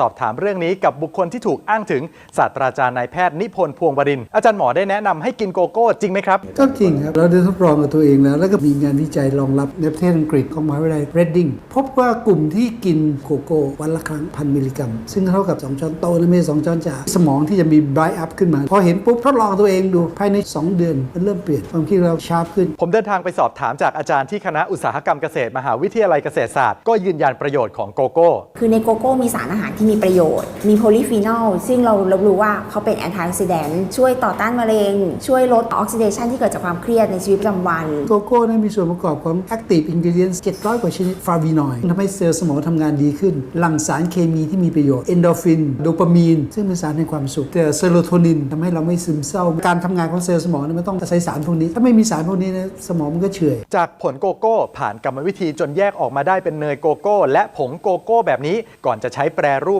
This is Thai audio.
สอบถามเรื่องนี้กับบุคคลที่ถูกอ้างถึงศาสตราจารย์นายแพทย์นิพนธ์พวงบดินทร์อาจารย์หมอได้แนะนำให้กินโกโก้จริงไหมครับ ก็จริงครับ เราได้ทดลองกับตัวเองแล้ว แล้วก็มีงานวิจัยรองรับในประเทศอังกฤษของมหาวิทยาลัยเรดดิงพบว่ากลุ่มที่กินโกโก้วันละครั้งพันมิลลิกรัม ซึ่งเท่ากับ 2 ช้อนโต๊ะนะไม่ใช่สองช้อนชาสมองที่จะมี bright up ขึ้นมา พอเห็นปุ๊บทดลองตัวเองดูภายใน 2 เดือนมันเริ่มเปลี่ยนความคิดเราชาร์ปขึ้น ผมเดินทางไปสอบถามจากอาจารย์ที่คณะอุตสาหกรรมเกษตรมหาวิทยาลัยเกษตรศาสตร์ก็ยืนยันประโยชน์ของโกโก้คือในโกโก้มีสารอาหารที่มีประโยชน์ มีโพลีฟีนอลซึ่งเรารับรู้ว่าเขาเป็นแอนตี้ออกซิแดนต์ช่วยต่อต้านมะเร็ง ช่วยลดออกซิเดชันที่เกิดจากความเครียดในชีวิตประจำวัน โกโก้นั้นมีส่วนประกอบของ active ingredients 700 กว่าชนิดฟลาวีนอยด์ทำให้เซลล์สมองทำงานดีขึ้น หลั่งสารเคมีที่มีประโยชน์เอนโดรฟิน โดปามีน ซึ่งเป็นสารแห่งความสุข แต่เซโรโทนินทำให้เราไม่ซึมเศร้า การทำงานของเซลล์สมองเนี่ยมันต้องอาศัยสารพวกนี้ ถ้าไม่มีสารพวกนี้นะสมองมันก็เฉื่อย จากผลโกโก้ผ่านกรรมวิธีจนแยกออกมาได้เป็นเนยโกโก้ และผงโกโก้แบบนี้ก่อนจะใช้แปร